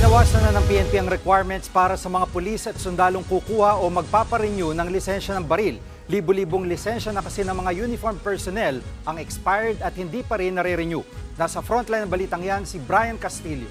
Binawasan na ng PNP ang requirements para sa mga pulis at sundalong kukuha o magpaparenew ng lisensya ng baril. Libo-libong lisensya na kasi ng mga uniform personnel ang expired at hindi pa rin nare-renew. Nasa frontline ng balitang yan si Brian Castillo.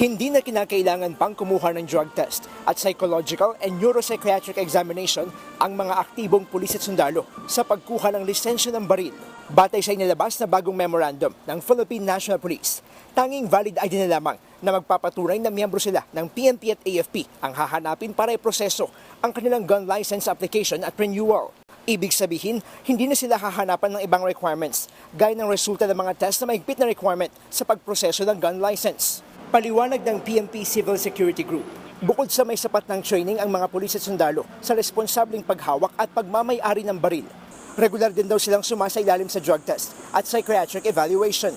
Hindi na kinakailangan pang kumuha ng drug test at psychological and neuropsychiatric examination ang mga aktibong pulis at sundalo sa pagkuha ng lisensya ng baril. Batay sa inilabas na bagong memorandum ng Philippine National Police, tanging valid ID na lamang na magpapatunay na miyembro sila ng PNP at AFP ang hahanapin para iproseso ang kanilang gun license application at renewal. Ibig sabihin, hindi na sila hahanapan ng ibang requirements, gaya ng resulta ng mga test na maigpit na requirement sa pagproseso ng gun license. Paliwanag ng PNP Civil Security Group, bukod sa may sapat ng training ang mga pulis at sundalo sa responsabling paghawak at pagmamay-ari ng baril, regular din daw silang sumasailalim sa drug test at psychiatric evaluation.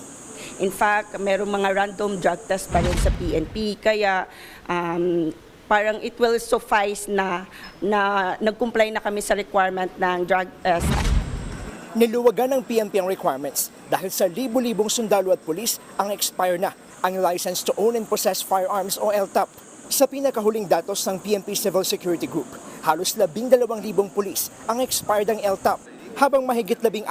In fact, merong mga random drug test pa rin sa PNP. Kaya um, parang it will suffice na, na nag-comply na kami sa requirement ng drug test. Niluwagan ng PNP ang requirements dahil sa libu-libong sundalo at pulis ang expire na ang License to Own and Possess Firearms o LTAP. Sa pinakahuling datos ng PNP Civil Security Group, halos 12,000 pulis ang expired ang LTAP, habang mahigit 14,000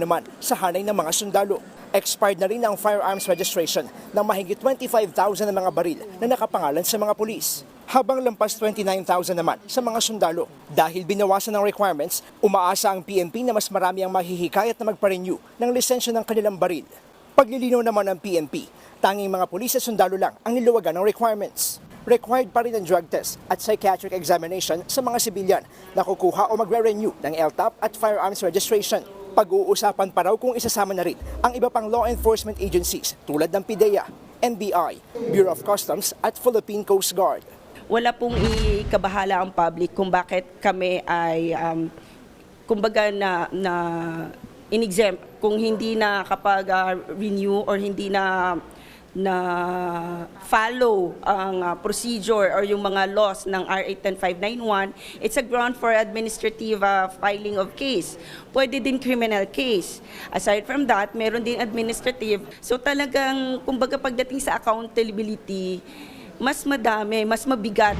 naman sa hanay ng mga sundalo. Expired na rin ang firearms registration ng mahigit 25,000 na mga baril na nakapangalan sa mga pulis habang lampas 29,000 naman sa mga sundalo. Dahil binawasan ng requirements, umaasa ang PNP na mas marami ang mahihikayat na magpa-renew ng lisensya ng kanilang baril. Paglilinaw naman ng PNP, tanging mga pulis at sundalo lang ang niluwagan ng requirements. Required pa rin ang drug test at psychiatric examination sa mga sibilyan na kukuha o magre-renew ng LTAP at firearms registration. Pag-uusapan pa raw kung isasama na rin ang iba pang law enforcement agencies tulad ng PIDEA, NBI, Bureau of Customs at Philippine Coast Guard. Wala pong ikabahala ang public kung bakit kami ay, um, kumbaga na, na in-exempt kung hindi na kapag uh, renew or hindi na na follow ang uh, procedure or yung mga laws ng RA 10591, it's a ground for administrative uh, filing of case. Pwede din criminal case. Aside from that, meron din administrative. So talagang, kumbaga pagdating sa accountability, mas madami, mas mabigat.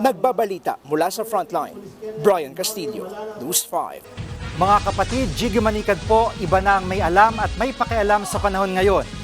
Nagbabalita mula sa frontline, Brian Castillo, News 5. Mga kapatid, Jiggy Manikad po, iba na ang may alam at may pakialam sa panahon ngayon.